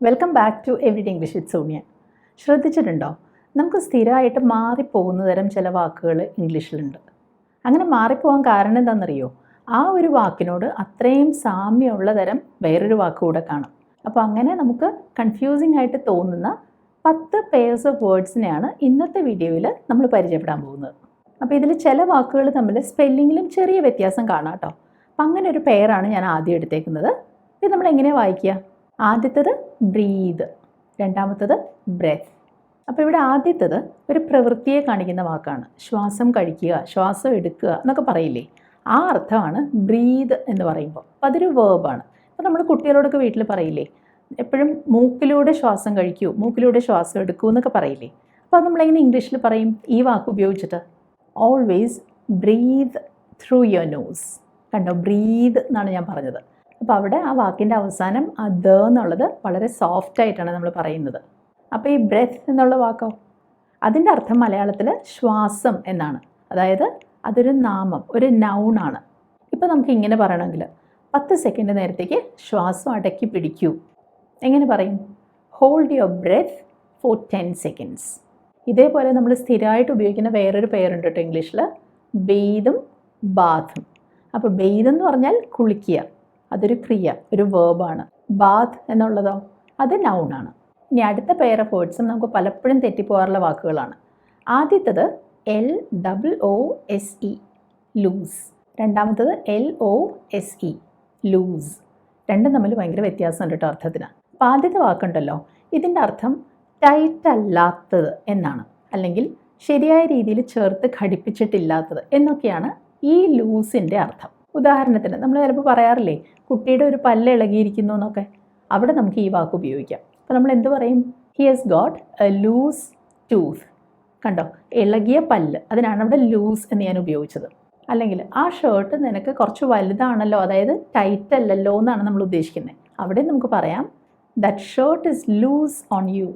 Welcome back to everyday English with Sonia ശ്രദ്ധിച്ചിട്ടുണ്ടോ? നമുക്ക് സ്ഥിരമായിട്ട് മാറിപ്പോകുന്ന തരം ചില വാക്കുകൾ ഇംഗ്ലീഷിലുണ്ട്. അങ്ങനെ മാറിപ്പോകാൻ കാരണം എന്താണെന്നറിയോ? ആ ഒരു വാക്കിനോട് അത്രയും സാമ്യമുള്ള തരം വേറൊരു വാക്ക് കൂടെ കാണും. അപ്പോൾ അങ്ങനെ നമുക്ക് കൺഫ്യൂസിംഗ് ആയിട്ട് തോന്നുന്ന പത്ത് പേഴ്സ് ഓഫ് വേർഡ്സിനെയാണ് ഇന്നത്തെ വീഡിയോയിൽ നമ്മൾ പരിചയപ്പെടാൻ പോകുന്നത്. അപ്പോൾ ഇതിൽ ചില വാക്കുകൾ തമ്മിൽ സ്പെല്ലിങ്ങിലും ചെറിയ വ്യത്യാസം കാണാം കേട്ടോ. അപ്പം അങ്ങനെ ഒരു പെയറാണ് ഞാൻ ആദ്യം എടുത്തേക്കുന്നത്. ഇത് നമ്മൾ എങ്ങനെയാണ് വായിക്കുക? ആദ്യത്തത് ബ്രീത് രണ്ടാമത്തത് ബ്രെത്ത് അപ്പോൾ ഇവിടെ ആദ്യത്തത് ഒരു പ്രവൃത്തിയെ കാണിക്കുന്ന വാക്കാണ്. ശ്വാസം കഴിക്കുക ശ്വാസം എടുക്കുക എന്നൊക്കെ പറയില്ലേ? ആ അർത്ഥമാണ് ബ്രീത് എന്ന് പറയുമ്പോൾ. അപ്പോൾ അതൊരു വേർബാണ് അപ്പോൾ നമ്മൾ കുട്ടികളോടൊക്കെ വീട്ടിൽ പറയില്ലേ? എപ്പോഴും മൂക്കിലൂടെ ശ്വാസം കഴിക്കൂ മൂക്കിലൂടെ ശ്വാസം എടുക്കൂ എന്നൊക്കെ പറയില്ലേ? അപ്പോൾ നമ്മളെങ്ങനെ ഇംഗ്ലീഷിൽ പറയും? ഈ വാക്ക് ഉപയോഗിച്ചിട്ട്. Always breathe through your nose കണ്ടോ? ബ്രീത് എന്നാണ് ഞാൻ പറഞ്ഞത്. അപ്പോൾ അവിടെ ആ വാക്കിന്റെ അവസാനം ദ എന്നുള്ളത് വളരെ സോഫ്റ്റ് ആയിട്ടാണ് നമ്മൾ പറയുന്നത്. അപ്പോൾ ഈ ബ്രെത്ത് എന്നുള്ള വാക്കോ? അതിന്റെ അർത്ഥം മലയാളത്തിൽ ശ്വാസം എന്നാണ്. അതായത് അതൊരു നാമം ഒരു നൗണാണ് ഇപ്പോൾ നമുക്ക് ഇങ്ങനെ പറയണമെങ്കിൽ പത്ത് സെക്കൻഡ് നേരത്തേക്ക് ശ്വാസം അടക്കി പിടിക്കൂ. എങ്ങനെ പറയും? Hold your breath for ten seconds ഇതേപോലെ നമ്മൾ സ്ഥിരമായിട്ട് ഉപയോഗിക്കുന്ന വേറൊരു പേരുണ്ട് കേട്ടോ ഇംഗ്ലീഷിൽ ബെയ്തും ബാത്തും അപ്പോൾ ബെയ്ത് എന്ന് പറഞ്ഞാൽ കുളിക്കുക. അതൊരു ക്രിയ ഒരു വേർബാണ് ബാത്ത് എന്നുള്ളതോ? അത് നൗണാണ് ഇനി അടുത്ത പെയർ ഓഫ് വേർഡ്സും നമുക്ക് പലപ്പോഴും തെറ്റിപ്പോകാറുള്ള വാക്കുകളാണ്. ആദ്യത്തത് L double O S E loose രണ്ടാമത്തത് L O S E loose രണ്ടും തമ്മിൽ ഭയങ്കര വ്യത്യാസമുണ്ട് കേട്ടോ അർത്ഥത്തിന്. അപ്പോൾ ആദ്യത്തെ വാക്കുണ്ടല്ലോ. ഇതിന്റെ അർത്ഥം ടൈറ്റ് അല്ലാത്തത് എന്നാണ്. അല്ലെങ്കിൽ ശരിയായ രീതിയിൽ ചേർത്ത് ഘടിപ്പിച്ചിട്ടില്ലാത്തത് എന്നൊക്കെയാണ് ഈ ലൂസിന്റെ അർത്ഥം. ഉദാഹരണത്തിന് നമ്മൾ ചിലപ്പോൾ പറയാറില്ലേ കുട്ടിയുടെ ഒരു പല്ല് ഇളകിയിരിക്കുന്നു എന്നൊക്കെ. അവിടെ നമുക്ക് ഈ വാക്ക് ഉപയോഗിക്കാം. അപ്പോൾ നമ്മൾ എന്ത് പറയും? He has got a loose tooth കണ്ടോ? ഇളകിയ പല്ല്. അതിനാണ് അവിടെ ലൂസ് എന്ന് ഞാൻ ഉപയോഗിച്ചത്. അല്ലെങ്കിൽ ആ ഷർട്ട് നിനക്ക് കുറച്ച് വലുതാണല്ലോ അതായത് ടൈറ്റ് അല്ലല്ലോ എന്നാണ് നമ്മൾ ഉദ്ദേശിക്കുന്നത്. അവിടെ നമുക്ക് പറയാം that shirt is loose on you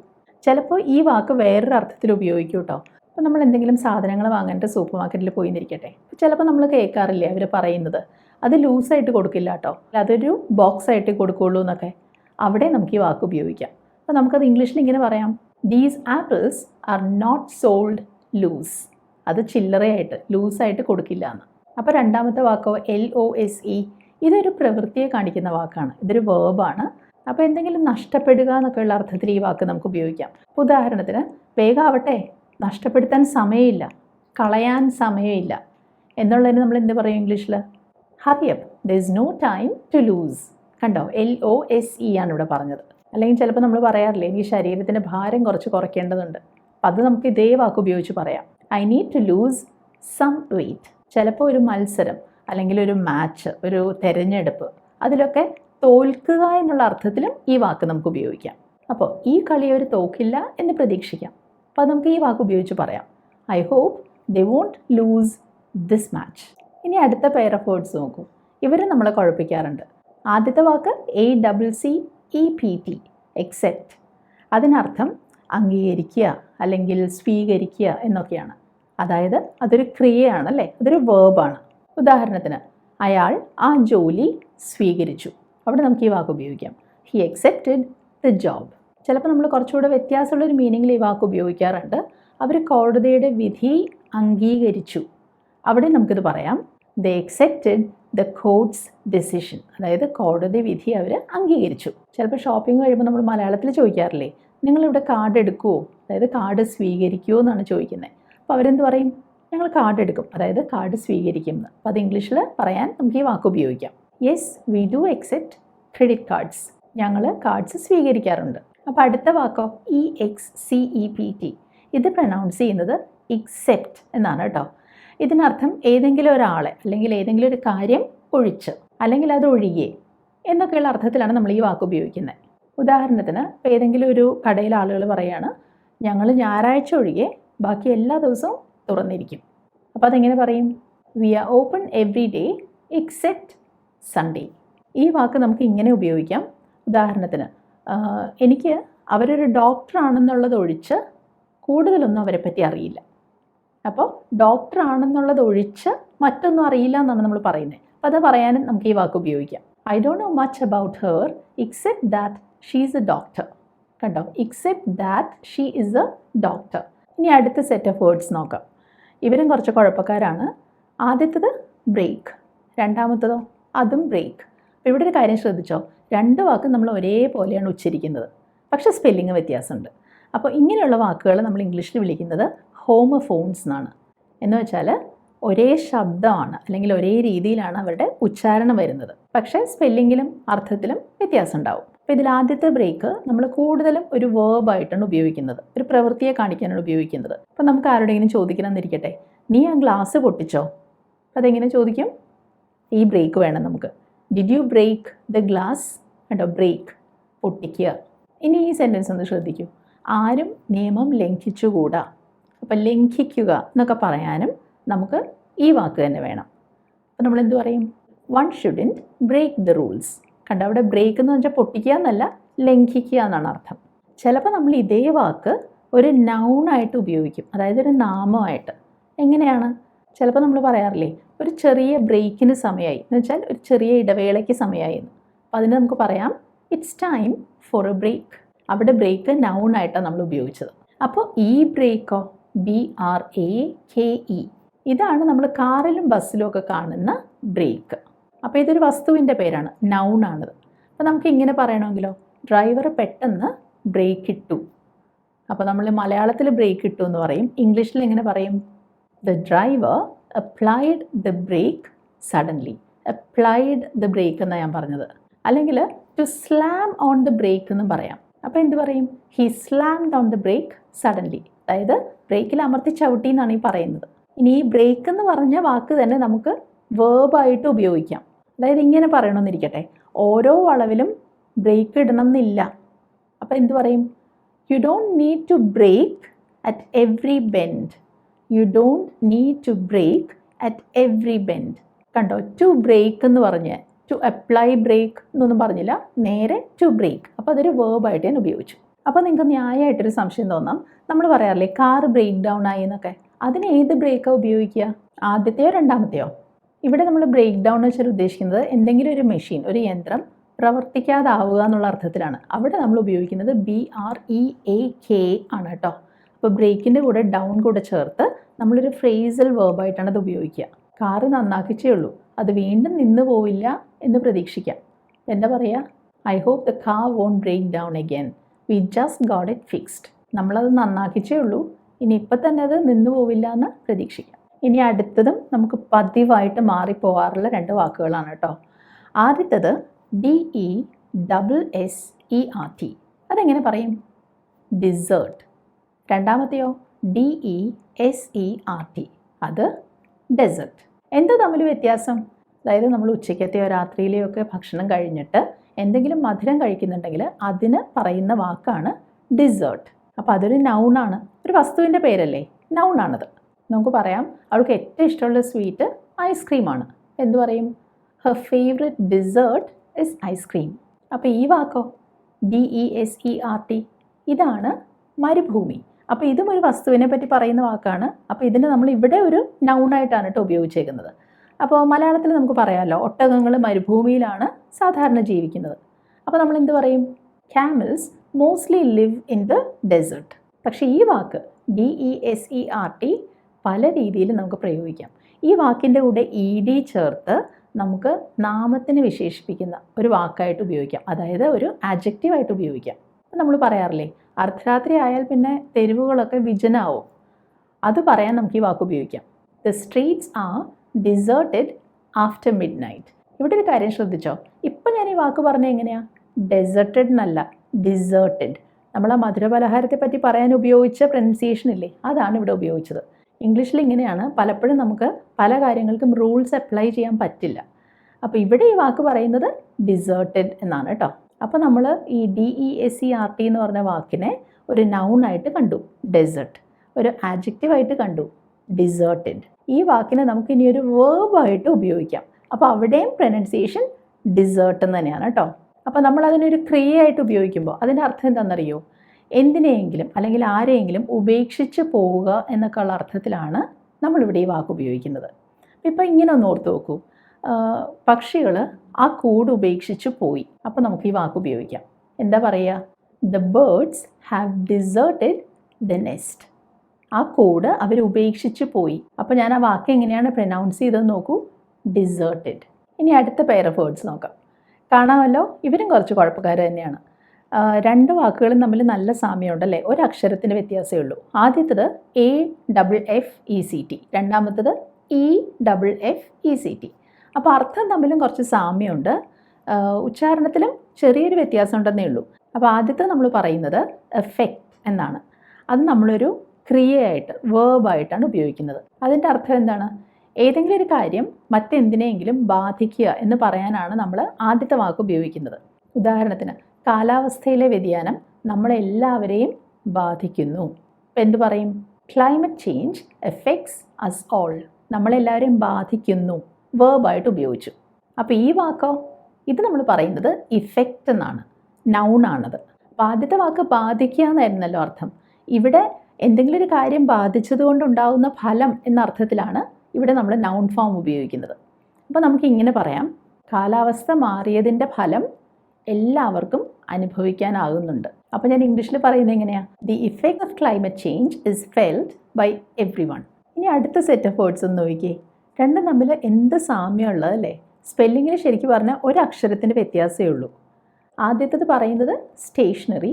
ചിലപ്പോൾ ഈ വാക്ക് വേറൊരു അർത്ഥത്തിൽ ഉപയോഗിക്കും കേട്ടോ. അപ്പോൾ നമ്മൾ എന്തെങ്കിലും സാധനങ്ങൾ വാങ്ങാനായിട്ട് സൂപ്പർ മാർക്കറ്റിൽ പോയി നിന്നിരിക്കട്ടെ ചിലപ്പോൾ നമ്മൾ കേൾക്കാറില്ലേ അവർ പറയുന്നത്. അത് ലൂസായിട്ട് കൊടുക്കില്ല കേട്ടോ. അതൊരു ബോക്സ് ആയിട്ട് കൊടുക്കുള്ളൂ എന്നൊക്കെ. അവിടെ നമുക്ക് ഈ വാക്ക് ഉപയോഗിക്കാം. അപ്പോൾ നമുക്കത് ഇംഗ്ലീഷിൽ ഇങ്ങനെ പറയാം. These apples are not sold loose അത് ചില്ലറയായിട്ട് ലൂസായിട്ട് കൊടുക്കില്ല എന്ന്. അപ്പോൾ രണ്ടാമത്തെ വാക്കോ എൽ ഒ എസ് ഇ ഇതൊരു പ്രവൃത്തിയെ കാണിക്കുന്ന വാക്കാണ്. ഇതൊരു വേർബാണ് അപ്പോൾ എന്തെങ്കിലും നഷ്ടപ്പെടുക എന്നൊക്കെയുള്ള അർത്ഥത്തിൽ ഈ വാക്ക് നമുക്ക് ഉപയോഗിക്കാം. ഉദാഹരണത്തിന് വേഗാവട്ടെ നഷ്ടപ്പെടുത്താൻ സമയമില്ല കളയാൻ സമയമില്ല. എന്നുള്ളതിന് നമ്മൾ എന്ത് പറയും ഇംഗ്ലീഷിൽ hurry up there is no time to lose കണ്ടോ? എൽ ഒ എസ് ഇ ആണ് ഇവിടെ പറഞ്ഞത്. അല്ലെങ്കിൽ ചിലപ്പോൾ നമ്മൾ പറയാറില്ലേ എനിക്ക് ശരീരത്തിന്റെ ഭാരം കുറച്ച് കുറയ്ക്കേണ്ടതുണ്ട്. അത് നമുക്ക് ഇതേ വാക്ക് ഉപയോഗിച്ച് പറയാം. I need to lose some weight ചിലപ്പോൾ ഒരു മത്സരം അല്ലെങ്കിൽ ഒരു മാച്ച് ഒരു തെരഞ്ഞെടുപ്പ് അതിലൊക്കെ തോൽക്കുക എന്നുള്ള അർത്ഥത്തിലും ഈ വാക്ക് നമുക്ക് ഉപയോഗിക്കാം. അപ്പോൾ ഈ കളി അവർ തോക്കില്ല എന്ന് പ്രതീക്ഷിക്കാം. അപ്പോൾ നമുക്ക് ഈ വാക്ക് ഉപയോഗിച്ച് പറയാം. I hope they won't lose this match ഇനി അടുത്ത പെയർ ഓഫ് വേർഡ്സ് നോക്കൂ. ഇവർ നമ്മളെ കുഴപ്പിക്കാറുണ്ട്. ആദ്യത്തെ വാക്ക് A double C E P T accept അതിനർത്ഥം അംഗീകരിക്കുക അല്ലെങ്കിൽ സ്വീകരിക്കുക എന്നൊക്കെയാണ്. അതായത് അതൊരു ക്രിയയാണ് അല്ലേ അതൊരു വേർബാണ് ഉദാഹരണത്തിന് അയാൾ ആ ജോലി സ്വീകരിച്ചു. അവിടെ നമുക്ക് ഈ വാക്ക് ഉപയോഗിക്കാം. ഹി അക്സെപ്റ്റഡ് ദ ജോബ് ചിലപ്പോൾ നമ്മൾ കുറച്ചുകൂടെ വ്യത്യാസമുള്ളൊരു മീനിങ്ങിൽ ഈ വാക്ക് ഉപയോഗിക്കാറുണ്ട്. അവർ കോടതിയുടെ വിധി അംഗീകരിച്ചു. അവിടെ നമുക്കിത് പറയാം. They accepted the court's decision അതായത് കോടതി വിധി അവർ അംഗീകരിച്ചു. ചിലപ്പോൾ ഷോപ്പിംഗ് കഴിയുമ്പോൾ നമ്മൾ മലയാളത്തിൽ ചോദിക്കാറില്ലേ നിങ്ങളിവിടെ കാർഡ് എടുക്കുമോ അതായത് കാർഡ് സ്വീകരിക്കുമോ എന്നാണ് ചോദിക്കുന്നത്. അപ്പോൾ അവരെന്ത് പറയും? ഞങ്ങൾ കാർഡ് എടുക്കും. അതായത് കാർഡ് സ്വീകരിക്കും എന്ന്. അപ്പോൾ അത് ഇംഗ്ലീഷിൽ പറയാൻ നമുക്ക് ഈ വാക്ക് ഉപയോഗിക്കാം. Yes we do accept credit cards ഞങ്ങൾ കാർഡ്സ് സ്വീകരിക്കാറുണ്ട്. അപ്പോൾ അടുത്ത വാക്കോ? E X C E P T ഇത് പ്രൊനൗൺസ് ചെയ്യുന്നത് എക്സെപ്റ്റ് എന്നാണ് കേട്ടോ. ഇതിനർത്ഥം ഏതെങ്കിലും ഒരാളെ അല്ലെങ്കിൽ ഏതെങ്കിലും ഒരു കാര്യം ഒഴിച്ച് അല്ലെങ്കിൽ അത് ഒഴികെ എന്നൊക്കെയുള്ള അർത്ഥത്തിലാണ് നമ്മൾ ഈ വാക്ക് ഉപയോഗിക്കുന്നത്. ഉദാഹരണത്തിന് ഇപ്പോൾ ഏതെങ്കിലും ഒരു കടയിൽ ആളുകൾ പറയുകയാണ് ഞങ്ങൾ ഞായറാഴ്ച ഒഴികെ ബാക്കി എല്ലാ ദിവസവും തുറന്നിരിക്കും. അപ്പോൾ അതെങ്ങനെ പറയും? We are open every day except Sunday ഈ വാക്ക് നമുക്ക് ഇങ്ങനെ ഉപയോഗിക്കാം. ഉദാഹരണത്തിന് എനിക്ക് അവരൊരു ഡോക്ടറാണെന്നുള്ളത് ഒഴിച്ച് കൂടുതലൊന്നും അവരെ പറ്റി അറിയില്ല. അപ്പോൾ ഡോക്ടറാണെന്നുള്ളത് ഒഴിച്ച് മറ്റൊന്നും അറിയില്ല എന്നാണ് നമ്മൾ പറയുന്നത്. അപ്പോൾ അത് പറയാനും നമുക്ക് ഈ വാക്ക് ഉപയോഗിക്കാം. I don't know much about her except that she is a doctor കണ്ടോ? Except that she is a doctor ഇനി അടുത്ത സെറ്റ് ഓഫ് വേർഡ്സ് നോക്കാം. ഇവരും കുറച്ച് കുഴപ്പക്കാരാണ്. ആദ്യത്തത് ബ്രേക്ക് രണ്ടാമത്തതോ? അതും ബ്രേക്ക് അപ്പോൾ ഇവിടെ ഒരു കാര്യം ശ്രദ്ധിച്ചോ? രണ്ട് വാക്കും നമ്മൾ ഒരേപോലെയാണ് ഉച്ചരിക്കുന്നത്. പക്ഷേ സ്പെല്ലിങ് വ്യത്യാസമുണ്ട്. അപ്പോൾ ഇങ്ങനെയുള്ള വാക്കുകൾ നമ്മൾ ഇംഗ്ലീഷിൽ വിളിക്കുന്നത് ഹോമഫോൺസ് എന്നാണ്. എന്ന് വെച്ചാൽ ഒരേ ശബ്ദമാണ് അല്ലെങ്കിൽ ഒരേ രീതിയിലാണ് അവരുടെ ഉച്ചാരണം വരുന്നത്. പക്ഷേ സ്പെല്ലിങ്ങിലും അർത്ഥത്തിലും വ്യത്യാസം ഉണ്ടാവും അപ്പോൾ ഇതിൽ ആദ്യത്തെ ബ്രേക്ക് നമ്മൾ കൂടുതലും ഒരു വേർബായിട്ടാണ് ഉപയോഗിക്കുന്നത്. ഒരു പ്രവൃത്തിയെ കാണിക്കാനാണ് ഉപയോഗിക്കുന്നത്. അപ്പോൾ നമുക്ക് ആരോടെങ്കിലും ചോദിക്കണമെന്നിരിക്കട്ടെ നീ ആ ഗ്ലാസ് പൊട്ടിച്ചോ? അതെങ്ങനെ ചോദിക്കും? ഈ ബ്രേക്ക് വേണം നമുക്ക്. Did you break the glass കണ്ടോ ബ്രേക്ക് പൊട്ടിക്കുക. ഇനി ഈ സെന്റൻസ് ഒന്ന് ശ്രദ്ധിക്കൂ. ആരും നിയമം ലംഘിച്ചുകൂടാ. അപ്പം ലംഘിക്കുക എന്നൊക്കെ പറയാനും നമുക്ക് ഈ വാക്ക് തന്നെ വേണം. അപ്പം നമ്മൾ എന്ത് പറയും? One shouldn't break the rules കണ്ട അവിടെ ബ്രേക്ക് എന്ന് വെച്ചാൽ പൊട്ടിക്കുക എന്നല്ല ലംഘിക്കുക എന്നാണ് അർത്ഥം. ചിലപ്പോൾ നമ്മൾ ഇതേ വാക്ക് ഒരു നൗണായിട്ട് ഉപയോഗിക്കും. അതായത് ഒരു നാമമായിട്ട്. എങ്ങനെയാണ്? ചിലപ്പോൾ നമ്മൾ പറയാറില്ലേ ഒരു ചെറിയ ബ്രേക്കിന് സമയമായി എന്ന് വെച്ചാൽ ഒരു ചെറിയ ഇടവേളയ്ക്ക് സമയമായി എന്ന് അപ്പോൾ അതിന് നമുക്ക് പറയാം it's time for a break അവിടെ ബ്രേക്ക് നൗൺ ആയിട്ടാണ് നമ്മൾ ഉപയോഗിച്ചത്. അപ്പോൾ ഈ ബ്രേക്കോ B R A K E ഇതാണ് നമ്മൾ കാറിലും ബസ്സിലും ഒക്കെ കാണുന്ന ബ്രേക്ക് അപ്പോൾ ഇതൊരു വസ്തുവിന്റെ പേരാണ് നൗൺ നൗണാണിത് അപ്പോൾ നമുക്ക് ഇങ്ങനെ പറയണമെങ്കിലോ ഡ്രൈവർ പെട്ടെന്ന് ബ്രേക്ക് ഇട്ടു. അപ്പോൾ നമ്മൾ മലയാളത്തിൽ ബ്രേക്ക് ഇട്ടു എന്ന് പറയും ഇംഗ്ലീഷിൽ എങ്ങനെ പറയും? The driver applied the brake suddenly. Applied the brake എന്നാണ് ഞാൻ പറഞ്ഞത്. അല്ലെങ്കിൽ to slam on the brake എന്ന് പറയാം. അപ്പോൾ എന്ത് പറയും? He slammed on the brake suddenly അതായത് ബ്രേക്കിൽ അമർത്തി ചവിട്ടി എന്നാണ് ഈ പറയുന്നത്. ഇനി ഈ ബ്രേക്ക് എന്ന് പറഞ്ഞ വാക്ക് തന്നെ നമുക്ക് വേർബായിട്ട് ഉപയോഗിക്കാം. അതായത് ഇങ്ങനെ പറയണമെന്നിരിക്കട്ടെ. ഓരോ വളവിലും ബ്രേക്ക് ഇടണം എന്നില്ല അപ്പോൾ എന്ത് പറയും? You don't need to brake at every bend you don't need to brake at every bend കണ്ടോ? ടു ബ്രേക്ക് എന്ന് പറഞ്ഞ് ടു അപ്ലൈ ബ്രേക്ക് എന്നൊന്നും പറഞ്ഞില്ല. നേരെ ടു ബ്രേക്ക് അപ്പോൾ അതൊരു വേർബായിട്ട് ഞാൻ ഉപയോഗിച്ചു. അപ്പോൾ നിങ്ങൾക്ക് ന്യായമായിട്ടൊരു സംശയം തോന്നാം. നമ്മൾ പറയാറില്ലേ കാർ ബ്രേക്ക് ഡൗൺ ആയി എന്നൊക്കെ. അതിന് ഏത് ബ്രേക്കാണ് ഉപയോഗിക്കുക? ആദ്യത്തെയോ രണ്ടാമത്തെയോ? ഇവിടെ നമ്മൾ ബ്രേക്ക് ഡൗൺ എന്ന് വെച്ചാൽ ഉദ്ദേശിക്കുന്നത് എന്തെങ്കിലും ഒരു മെഷീൻ ഒരു യന്ത്രം പ്രവർത്തിക്കാതാവുക എന്നുള്ള അർത്ഥത്തിലാണ്. അവിടെ നമ്മൾ ഉപയോഗിക്കുന്നത് B R E A K ആണ് കേട്ടോ. അപ്പോൾ ബ്രേക്കിന്റെ കൂടെ ഡൗൺ കൂടെ ചേർത്ത് നമ്മളൊരു ഫ്രേസൽ വേർബായിട്ടാണ് അത് ഉപയോഗിക്കുക. കാറ് നന്നാക്കിച്ചേ ഉള്ളൂ. അത് വീണ്ടും നിന്ന് പോവില്ല എന്ന് പ്രതീക്ഷിക്കാം. എന്താ പറയുക I hope the car won't break down again we just got it fixed നമ്മളത് നന്നാക്കിച്ചേ ഉള്ളൂ. ഇനി ഇപ്പം തന്നെ അത് നിന്ന് പോവില്ല എന്ന് പ്രതീക്ഷിക്കാം. ഇനി അടുത്തതും നമുക്ക് പതിവായിട്ട് മാറിപ്പോവാറുള്ള രണ്ട് വാക്കുകളാണ് കേട്ടോ. ആദ്യത്തത് D E double S E R T അതെങ്ങനെ പറയും? Dessert രണ്ടാമത്തെയോ? D E S E R T അത് ഡെസേർട്ട് എന്ത് തമ്മിൽ വ്യത്യാസം? അതായത് നമ്മൾ ഉച്ചയ്ക്കത്തെയോ രാത്രിയിലെയോ ഒക്കെ ഭക്ഷണം കഴിഞ്ഞിട്ട് എന്തെങ്കിലും മധുരം കഴിക്കുന്നുണ്ടെങ്കിൽ അതിന് പറയുന്ന വാക്കാണ് ഡിസേർട്ട് അപ്പോൾ അതൊരു നൗണാണ് ഒരു വസ്തുവിന്റെ പേരല്ലേ? നൗണാണത് നമുക്ക് പറയാം അവൾക്ക് ഏറ്റവും ഇഷ്ടമുള്ള സ്വീറ്റ് ഐസ്ക്രീമാണ് എന്തു പറയും? Her favourite dessert is ice cream അപ്പോൾ ഈ വാക്കോ? D E S E R T ഇതാണ് മരുഭൂമി. അപ്പോൾ ഇതും ഒരു വസ്തുവിനെ പറ്റി പറയുന്ന വാക്കാണ്. അപ്പോൾ ഇതിനെ നമ്മൾ ഇവിടെ ഒരു നൗണായിട്ടാണ് കേട്ടോ ഉപയോഗിച്ചേക്കുന്നത്. അപ്പോൾ മലയാളത്തിൽ നമുക്ക് പറയാമല്ലോ ഒട്ടകങ്ങൾ മരുഭൂമിയിലാണ് സാധാരണ ജീവിക്കുന്നത്. അപ്പോൾ നമ്മൾ എന്ത് പറയും? Camels mostly live in the desert പക്ഷേ ഈ വാക്ക് D E S E R T പല രീതിയിൽ നമുക്ക് പ്രയോഗിക്കാം. ഈ വാക്കിന്റെ കൂടെ ഇ ഡി ചേർത്ത് നമുക്ക് നാമത്തിന് വിശേഷിപ്പിക്കുന്ന ഒരു വാക്കായിട്ട് ഉപയോഗിക്കാം. അതായത് ഒരു ആജക്റ്റീവായിട്ട് ഉപയോഗിക്കാം. നമ്മൾ പറയാറില്ലേ അർദ്ധരാത്രി ആയാൽ പിന്നെ തെരുവുകളൊക്കെ വിജനാവും. അത് പറയാൻ നമുക്ക് ഈ വാക്ക് ഉപയോഗിക്കാം. The streets are deserted after midnight ഇവിടെ ഒരു കാര്യം ശ്രദ്ധിച്ചോ? ഇപ്പം ഞാൻ ഈ വാക്ക് പറഞ്ഞ എങ്ങനെയാണ് ഡെസേർട്ടഡ് എന്നല്ല ഡിസേർട്ടഡ് നമ്മൾ ആ മധുരപലഹാരത്തെ പറ്റി പറയാൻ ഉപയോഗിച്ച പ്രൊനൗൺസിയേഷൻ ഇല്ലേ? അതാണ് ഇവിടെ ഉപയോഗിച്ചത്. ഇംഗ്ലീഷിൽ ഇങ്ങനെയാണ്. പലപ്പോഴും നമുക്ക് പല കാര്യങ്ങൾക്കും റൂൾസ് അപ്ലൈ ചെയ്യാൻ പറ്റില്ല. അപ്പോൾ ഇവിടെ ഈ വാക്ക് പറയുന്നത് ഡിസേർട്ടഡ് എന്നാണ് കേട്ടോ. അപ്പോൾ നമ്മൾ ഈ D E S C R T എന്ന് പറഞ്ഞ വാക്കിനെ ഒരു നൗണായിട്ട് കണ്ടു. ഡെസേർട്ട് ഒരു ആഡ്ജക്റ്റീവായിട്ട് കണ്ടു. ഡിസേർട്ടഡ് ഈ വാക്കിനെ നമുക്ക് ഇനി ഒരു വേർബായിട്ട് ഉപയോഗിക്കാം. അപ്പോൾ അവിടെയും പ്രൊനൗൺസിയേഷൻ ഡിസേർട്ട് എന്ന് തന്നെയാണ് കേട്ടോ അപ്പോൾ നമ്മൾ അതിനൊരു ക്രിയയായിട്ട് ഉപയോഗിക്കുമ്പോൾ അതിന്റെ അർത്ഥം എന്താണെന്നറിയോ? എന്തിനെയെങ്കിലും അല്ലെങ്കിൽ ആരെയെങ്കിലും ഉപേക്ഷിച്ച് പോവുക എന്നൊക്കെയുള്ള അർത്ഥത്തിലാണ് നമ്മളിവിടെ ഈ വാക്ക് ഉപയോഗിക്കുന്നത്. ഇപ്പോൾ ഇങ്ങനെ ഒന്ന് ഓർത്ത് നോക്കൂ. പക്ഷികൾ ആ കൂട് ഉപേക്ഷിച്ച് പോയി. അപ്പോൾ നമുക്ക് ഈ വാക്ക് ഉപയോഗിക്കാം. എന്താ പറയുക the birds have deserted the nest ആ കൂട് അവർ ഉപേക്ഷിച്ച് പോയി. അപ്പോൾ ഞാൻ ആ വാക്ക് എങ്ങനെയാണ് പ്രൊനൗൺസ് ചെയ്തെന്ന് നോക്കൂ. ഡിസേർട്ടഡ് ഇനി അടുത്ത പെയർ ഓഫ് വേർഡ്സ് നോക്കാം. കാണാമല്ലോ? ഇവരും കുറച്ച് കുഴപ്പക്കാർ തന്നെയാണ്. രണ്ട് വാക്കുകളും തമ്മിൽ നല്ല സാമ്യമുണ്ടല്ലേ? ഒരു അക്ഷരത്തിന്റെ വ്യത്യാസമേ ഉള്ളൂ. ആദ്യത്തത് A double F E C T രണ്ടാമത്തത് E double F E C T അപ്പോൾ അർത്ഥം തമ്മിലും കുറച്ച് സാമ്യമുണ്ട്. ഉച്ചാരണത്തിലും ചെറിയൊരു വ്യത്യാസം ഉണ്ടെന്നേ ഉള്ളൂ. അപ്പോൾ ആദ്യത്തെ നമ്മൾ പറയുന്നത് എഫക്റ്റ് എന്നാണ്. അത് നമ്മളൊരു ക്രിയയായിട്ട് വേർബായിട്ടാണ് ഉപയോഗിക്കുന്നത്. അതിന്റെ അർത്ഥം എന്താണ്? ഏതെങ്കിലും ഒരു കാര്യം മറ്റെന്തിനെങ്കിലും ബാധിക്കുക എന്ന് പറയാനാണ് നമ്മൾ ആദ്യത്തെ വാക്ക് ഉപയോഗിക്കുന്നത്. ഉദാഹരണത്തിന് കാലാവസ്ഥയിലെ വ്യതിയാനം നമ്മളെല്ലാവരെയും ബാധിക്കുന്നു. എന്ത് പറയും? Climate change affects us all നമ്മളെല്ലാവരെയും ബാധിക്കുന്നു. വേർബായിട്ട് ഉപയോഗിച്ചു. അപ്പോൾ ഈ വാക്കോ? ഇത് നമ്മൾ പറയുന്നത് ഇഫക്റ്റ് എന്നാണ്. നൗണാണത് അപ്പോൾ ആദ്യത്തെ വാക്ക് ബാധിക്കുക എന്നായിരുന്നല്ലോ അർത്ഥം. ഇവിടെ എന്തെങ്കിലും ഒരു കാര്യം ബാധിച്ചതുകൊണ്ടുണ്ടാകുന്ന ഫലം എന്ന അർത്ഥത്തിലാണ് ഇവിടെ നമ്മൾ നൗൺ ഫോം ഉപയോഗിക്കുന്നത്. അപ്പോൾ നമുക്ക് ഇങ്ങനെ പറയാം. കാലാവസ്ഥ മാറിയതിന്റെ ഫലം എല്ലാവർക്കും അനുഭവിക്കാനാകുന്നുണ്ട്. അപ്പോൾ ഞാൻ ഇംഗ്ലീഷിൽ പറയുന്നത് എങ്ങനെയാണ് the effect of climate change is felt by everyone ഇനി അടുത്ത സെറ്റ് ഓഫ് വേർഡ്സ് ഒന്ന് നോക്കിയേ. രണ്ടും തമ്മിൽ എന്ത് സാമ്യമുള്ളതല്ലേ സ്പെല്ലിങ്ങിന് ശരിക്കും പറഞ്ഞാൽ ഒരു അക്ഷരത്തിന്റെ വ്യത്യാസമേ ഉള്ളൂ. ആദ്യത്തത് പറയുന്നത് സ്റ്റേഷനറി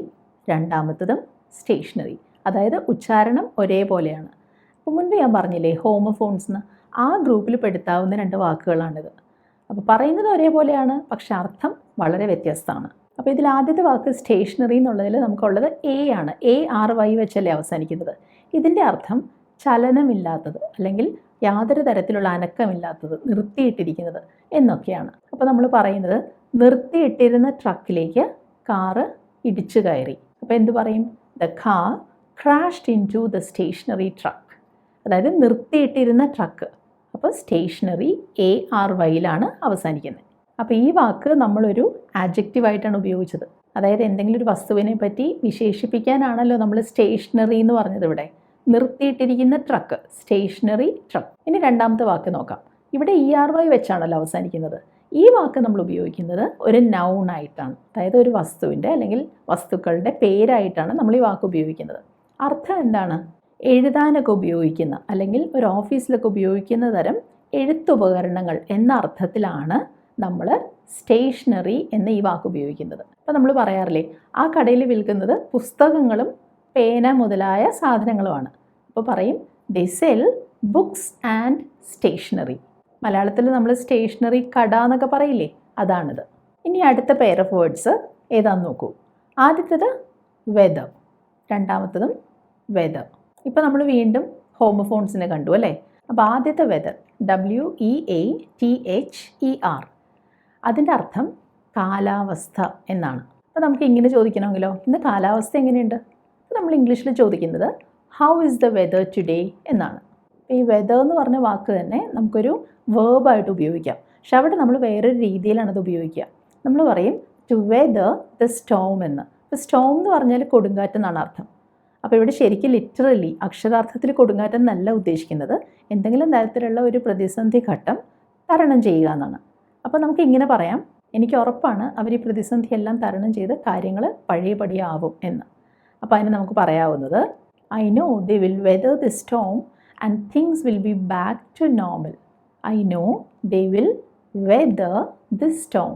രണ്ടാമത്തതും സ്റ്റേഷനറി. അതായത് ഉച്ചാരണം ഒരേപോലെയാണ്. അപ്പോൾ മുൻപ് ഞാൻ പറഞ്ഞില്ലേ ഹോമോഫോൺസ് എന്ന് ആ ഗ്രൂപ്പിൽ പെടുത്താവുന്ന രണ്ട് വാക്കുകളാണിത്. അപ്പോൾ പറയുന്നത് ഒരേപോലെയാണ് പക്ഷെ അർത്ഥം വളരെ വ്യത്യസ്തമാണ്. അപ്പോൾ ഇതിൽ ആദ്യത്തെ വാക്ക് സ്റ്റേഷനറി എന്നുള്ളതിൽ നമുക്കുള്ളത് എ ആണ്. എ ആർ വൈ വെച്ചല്ലേ അവസാനിക്കുന്നത്. ഇതിന്റെ അർത്ഥം ചലനമില്ലാത്തത് അല്ലെങ്കിൽ യാതൊരു തരത്തിലുള്ള അനക്കമില്ലാത്തത് നിർത്തിയിട്ടിരിക്കുന്നത് എന്നൊക്കെയാണ്. അപ്പോൾ നമ്മൾ പറയുന്നത് നിർത്തിയിട്ടിരുന്ന ട്രക്കിലേക്ക് കാറ് ഇടിച്ചു കയറി. അപ്പോൾ എന്ത് പറയും? The car crashed into the stationary truck അതായത് നിർത്തിയിട്ടിരുന്ന ട്രക്ക് അപ്പോൾ സ്റ്റേഷനറി എ ആർ വൈയിലാണ് അവസാനിക്കുന്നത്. അപ്പോൾ ഈ വാക്ക് നമ്മളൊരു ആഡ്ജക്റ്റീവായിട്ടാണ് ഉപയോഗിച്ചത്. അതായത് എന്തെങ്കിലും ഒരു വസ്തുവിനെ പറ്റി വിശേഷിപ്പിക്കാനാണല്ലോ നമ്മൾ സ്റ്റേഷനറി എന്ന് പറഞ്ഞത് ഇവിടെ. നിർത്തിയിട്ടിരിക്കുന്ന ട്രക്ക് സ്റ്റേഷനറി ട്രക്ക് ഇനി രണ്ടാമത്തെ വാക്ക് നോക്കാം. ഇവിടെ ഇ ആർ വൈ വെച്ചാണല്ലോ അവസാനിക്കുന്നത്. ഈ വാക്ക് നമ്മൾ ഉപയോഗിക്കുന്നത് ഒരു നൗൺ ആയിട്ടാണ്. അതായത് ഒരു വസ്തുവിന്റെ അല്ലെങ്കിൽ വസ്തുക്കളുടെ പേരായിട്ടാണ് നമ്മൾ ഈ വാക്ക് ഉപയോഗിക്കുന്നത്. അർത്ഥം എന്താണ്? എഴുതാനൊക്കെ ഉപയോഗിക്കുന്ന അല്ലെങ്കിൽ ഒരു ഓഫീസിലൊക്കെ ഉപയോഗിക്കുന്ന തരം എഴുത്തുപകരണങ്ങൾ എന്ന അർത്ഥത്തിലാണ് നമ്മൾ സ്റ്റേഷനറി എന്ന ഈ വാക്ക് ഉപയോഗിക്കുന്നത്. അപ്പോൾ നമ്മൾ പറയാറില്ലേ ആ കടയിൽ വിൽക്കുന്നത് പുസ്തകങ്ങളും പേന മുതലായ സാധനങ്ങളുമാണ്. അപ്പോൾ പറയും they sell books and stationery മലയാളത്തിൽ നമ്മൾ സ്റ്റേഷനറി കട എന്നൊക്കെ പറയില്ലേ അതാണിത്. ഇനി അടുത്ത പെയർ ഓഫ് വേർഡ്സ് ഏതാന്ന് നോക്കൂ. ആദ്യത്തേത് വെദർ രണ്ടാമത്തതും വെദർ ഇപ്പോൾ നമ്മൾ വീണ്ടും ഹോമോഫോൺസിനെ കണ്ടു അല്ലേ? അപ്പോൾ ആദ്യത്തെ weather W E A T H E R അതിന്റെ അർത്ഥം കാലാവസ്ഥ എന്നാണ്. അപ്പോൾ നമുക്ക് ഇങ്ങനെ ചോദിക്കണമെങ്കിലോ? ഇന്ന് കാലാവസ്ഥ എങ്ങനെയുണ്ട്? നമ്മൾ ഇംഗ്ലീഷിൽ ചോദിക്കുന്നത് how is the weather today എന്നാണ്. ഈ വെദർ എന്ന് പറഞ്ഞ വാക്ക് തന്നെ നമുക്കൊരു വേർബായിട്ട് ഉപയോഗിക്കാം. പക്ഷെ അവിടെ നമ്മൾ വേറൊരു രീതിയിലാണ് അത് ഉപയോഗിക്കുക. നമ്മൾ പറയും ടു വെദർ ദ സ്റ്റോം എന്ന്. ഇപ്പോൾ സ്റ്റോം എന്ന് പറഞ്ഞാൽ കൊടുങ്കാറ്റ് എന്നാണ് അർത്ഥം. അപ്പോൾ ഇവിടെ ശരിക്കും ലിറ്ററലി അക്ഷരാർത്ഥത്തിൽ കൊടുങ്കാറ്റ് എന്നല്ല ഉദ്ദേശിക്കുന്നത്. എന്തെങ്കിലും തരത്തിലുള്ള ഒരു പ്രതിസന്ധി ഘട്ടം തരണം ചെയ്യുക എന്നാണ്. അപ്പോൾ നമുക്ക് ഇങ്ങനെ പറയാം. എനിക്ക് ഉറപ്പാണ് അവർ ഈ പ്രതിസന്ധിയെല്ലാം തരണം ചെയ്ത് കാര്യങ്ങൾ പഴയപടിയാവും എന്ന്. അപ്പോൾ അതിന് നമുക്ക് പറയാവുന്നത് I know they will weather the storm and things will be back to normal I know they will weather the storm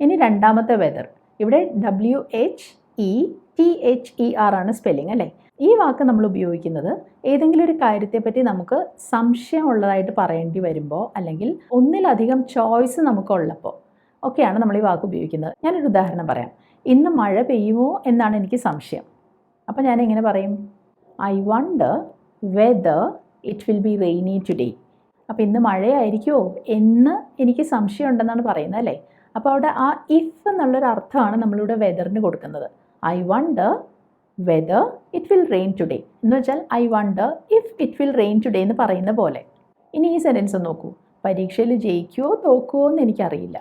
ഇനി രണ്ടാമത്തെ വെദർ ഇവിടെ W H E T H E R ആണ് സ്പെല്ലിംഗ് അല്ലേ? ഈ വാക്ക് നമ്മൾ ഉപയോഗിക്കുന്നത് ഏതെങ്കിലും ഒരു കാര്യത്തെപ്പറ്റി നമുക്ക് സംശയമുള്ളതായിട്ട് പറയേണ്ടി വരുമ്പോൾ അല്ലെങ്കിൽ ഒന്നിലധികം ചോയ്സ് നമുക്കുള്ളപ്പോൾ ഒക്കെയാണ് നമ്മൾ ഈ വാക്ക് ഉപയോഗിക്കുന്നത്. ഞാനൊരു ഉദാഹരണം പറയാം. ഇന്ന് മഴ പെയ്യുമോ എന്നാണ് എനിക്ക് സംശയം. അപ്പോൾ ഞാൻ എങ്ങനെ പറയും? I wonder whether it will be rainy today അപ്പോൾ ഇന്ന് മഴയായിരിക്കുമോ എന്ന് എനിക്ക് സംശയമുണ്ടെന്നാണ് പറയുന്നത് അല്ലേ? അപ്പോൾ അവിടെ ആ ഇഫ് എന്നുള്ളൊരു അർത്ഥമാണ് നമ്മളിവിടെ വെദറിന് കൊടുക്കുന്നത്. I wonder whether it will rain today എന്ന് വെച്ചാൽ I wonder if it will rain today എന്ന് പറയുന്ന പോലെ. ഇനി ഈ സെന്റൻസ് നോക്കൂ. പരീക്ഷയിൽ ജയിക്കുമോ തോക്കുമോ എന്ന് എനിക്കറിയില്ല.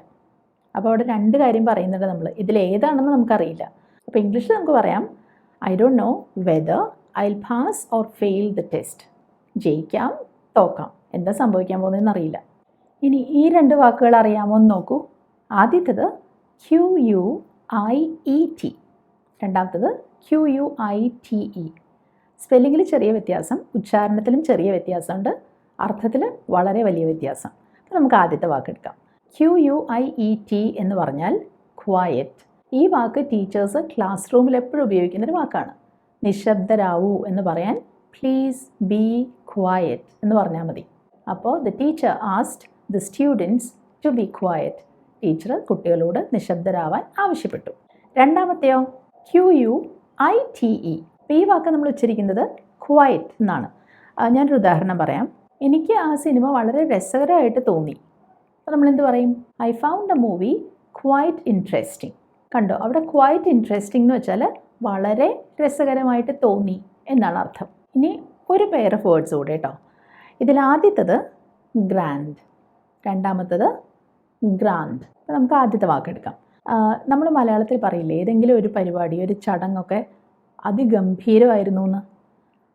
അപ്പോൾ അവിടെ രണ്ട് കാര്യം പറയുന്നുണ്ട് നമ്മൾ ഇതിൽ ഏതാണെന്ന് നമുക്കറിയില്ല. അപ്പോൾ ഇംഗ്ലീഷിൽ നമുക്ക് പറയാം. I don't know whether I pass or fail the test ജയിക്കാം തോക്കാം. എന്താ സംഭവിക്കാൻ പോകുന്നതെന്ന് അറിയില്ല. ഇനി ഈ രണ്ട് വാക്കുകൾ അറിയാമോ എന്ന് നോക്കൂ. ആദ്യത്തേത് Q U I E T രണ്ടാമത്തത് Q U I T E സ്പെല്ലിങ്ങിൽ ചെറിയ വ്യത്യാസം ഉച്ചാരണത്തിലും ചെറിയ വ്യത്യാസമുണ്ട്. അർത്ഥത്തിൽ വളരെ വലിയ വ്യത്യാസം. അപ്പോൾ നമുക്ക് ആദ്യത്തെ വാക്കെടുക്കാം Q U I E T എന്ന് പറഞ്ഞാൽ ക്വയറ്റ് ഈ വാക്ക് ടീച്ചേഴ്സ് ക്ലാസ് റൂമിൽ എപ്പോഴും ഉപയോഗിക്കുന്നൊരു വാക്കാണ്. നിശബ്ദരാവൂ എന്ന് പറയാൻ പ്ലീസ് ബി ക്വയറ്റ് എന്ന് പറഞ്ഞാൽ മതി. അപ്പോൾ the teacher asked the students to be quiet teacher കുട്ടികളോട് നിശബ്ദരാവാൻ ആവശ്യപ്പെട്ടു. രണ്ടാമത്തെയോ? Q U I T E ഈ വാക്ക് നമ്മൾ ഉച്ചരിക്കുന്നത് ക്വയറ്റ് എന്നാണ്. ഞാനൊരു ഉദാഹരണം പറയാം. എനിക്ക് ആ സിനിമ വളരെ രസകരമായിട്ട് തോന്നി. അപ്പോൾ നമ്മളെന്ത് പറയും? I found a movie quite interesting കണ്ടോ? അവിടെ ക്വയറ്റ് ഇൻട്രസ്റ്റിംഗ് എന്ന് വെച്ചാൽ വളരെ രസകരമായിട്ട് തോന്നി എന്നാണ് അർത്ഥം. ഇനി ഒരു പെയർ ഓഫ് വേർഡ്സ് കൂടെ കേട്ടോ ഇതിൽ ആദ്യത്തത് ഗ്രാൻഡ് രണ്ടാമത്തത് ഗ്രാൻഡ് നമുക്ക് ആദ്യത്തെ വാക്കെടുക്കാം നമ്മൾ മലയാളത്തിൽ പറയില്ലേ ഏതെങ്കിലും ഒരു പരിപാടി ഒരു ചടങ്ങൊക്കെ അതിഗംഭീരമായിരുന്നു എന്ന്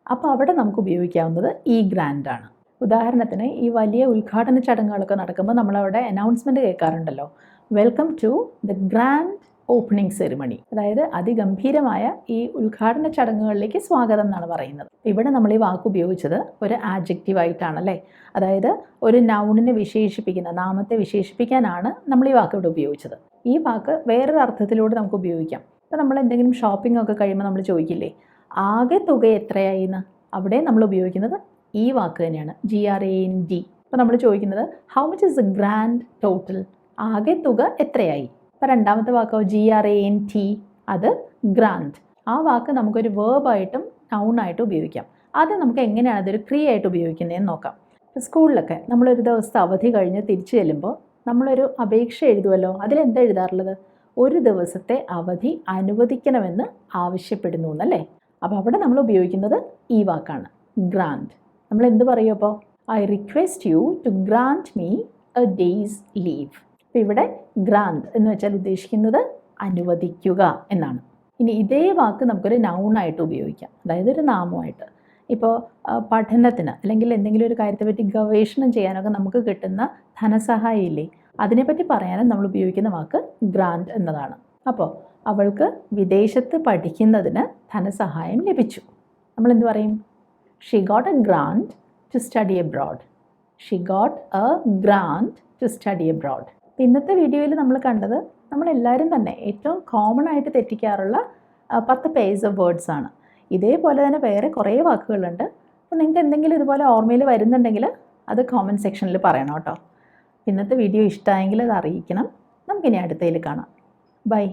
അപ്പോൾ അവിടെ നമുക്ക് ഉപയോഗിക്കാവുന്നത് ഈ ഗ്രാൻഡാണ് ഉദാഹരണത്തിന് ഈ വലിയ ഉദ്ഘാടന ചടങ്ങുകളൊക്കെ നടക്കുമ്പോൾ നമ്മളവിടെ announcement കേൾക്കാറുണ്ടല്ലോ. Welcome to the grand opening ceremony അതായത് അതിഗംഭീരമായ ഈ ഉദ്ഘാടന ചടങ്ങുകളിലേക്ക് സ്വാഗതം എന്നാണ് പറയുന്നത്. ഇവിടെ നമ്മൾ ഈ വാക്ക് ഉപയോഗിച്ചത് ഒരു ആഡ്ജക്റ്റീവ് അല്ലേ അതായത് ഒരു നൗണിനെ വിശേഷിപ്പിക്കുന്ന നാമത്തെ വിശേഷിപ്പിക്കാനാണ് നമ്മൾ ഈ വാക്ക് ഇവിടെ ഉപയോഗിച്ചത്. ഈ വാക്ക് വേറൊരു അർത്ഥത്തിലൂടെ നമുക്ക് ഉപയോഗിക്കാം. ഇപ്പോൾ നമ്മൾ എന്തെങ്കിലും ഷോപ്പിംഗ് ഒക്കെ കഴിയുമ്പോൾ നമ്മൾ ചോദിക്കില്ലേ ആകെ തുക എത്രയായി എന്ന് അവിടെ നമ്മൾ ഉപയോഗിക്കുന്നത് ഈ വാക്ക് തന്നെയാണ് G R A N D അപ്പോൾ നമ്മൾ ചോദിക്കുന്നത് how much is a grand total ആകെ തുക എത്രയായി? അപ്പോൾ രണ്ടാമത്തെ വാക്കോ G R A N T അത് ഗ്രാൻഡ് ആ വാക്ക് നമുക്കൊരു വേർബായിട്ടും നൗണായിട്ടും ഉപയോഗിക്കാം. അത് നമുക്ക് എങ്ങനെയാണ് അതൊരു ക്രിയ ആയിട്ട് ഉപയോഗിക്കുന്നതെന്ന് നോക്കാം. സ്കൂളിലൊക്കെ നമ്മളൊരു ദിവസത്തെ അവധി കഴിഞ്ഞ് തിരിച്ചു ചെല്ലുമ്പോൾ നമ്മളൊരു അപേക്ഷ എഴുതുമല്ലോ അതിലെന്താ എഴുതാറുള്ളത്? ഒരു ദിവസത്തെ അവധി അനുവദിക്കണമെന്ന് ആവശ്യപ്പെടുന്നു എന്നല്ലേ? അപ്പോൾ അവിടെ നമ്മൾ ഉപയോഗിക്കുന്നത് ഈ വാക്കാണ് ഗ്രാൻഡ് നമ്മൾ എന്ത് പറയും അപ്പോൾ I request you to grant me a day's leave അപ്പോൾ ഇവിടെ ഗ്രാൻഡ് എന്ന് വെച്ചാൽ ഉദ്ദേശിക്കുന്നത് അനുവദിക്കുക എന്നാണ്. ഇനി ഇതേ വാക്ക് നമുക്കൊരു നൗണായിട്ട് ഉപയോഗിക്കാം. അതായത് ഒരു നാമമായിട്ട്. ഇപ്പോൾ പഠനത്തിന് അല്ലെങ്കിൽ എന്തെങ്കിലും ഒരു കാര്യത്തെപ്പറ്റി ഗവേഷണം ചെയ്യാനൊക്കെ നമുക്ക് കിട്ടുന്ന ധനസഹായം ഇല്ലേ? അതിനെപ്പറ്റി പറയാനും നമ്മൾ ഉപയോഗിക്കുന്ന വാക്ക് ഗ്രാൻഡ് എന്നതാണ്. അപ്പോൾ അവൾക്ക് വിദേശത്ത് പഠിക്കുന്നതിന് ധനസഹായം ലഭിച്ചു. നമ്മൾ എന്ത് പറയും? She got a grant to study abroad she got a grant to study abroad ഇന്നത്തെ വീഡിയോയിൽ നമ്മൾ കണ്ടത് നമ്മളെല്ലാവരും തന്നെ ഏറ്റവും കോമൺ ആയിട്ട് തെറ്റിക്കാറുള്ള പത്ത് പേജ് ഓഫ് വേർഡ്സ് ആണ്. ഇതേപോലെ തന്നെ വേറെ കുറേ വാക്കുകളുണ്ട്. അപ്പോൾ നിങ്ങൾക്ക് എന്തെങ്കിലും ഇതുപോലെ ഓർമ്മയിൽ വരുന്നുണ്ടെങ്കിൽ അത് കോമന്റ് സെക്ഷനിൽ പറയണം കേട്ടോ. ഇന്നത്തെ വീഡിയോ ഇഷ്ടമായെങ്കിൽ അത് അറിയിക്കണം. നമുക്കിനി അടുത്തതിൽ കാണാം. ബൈ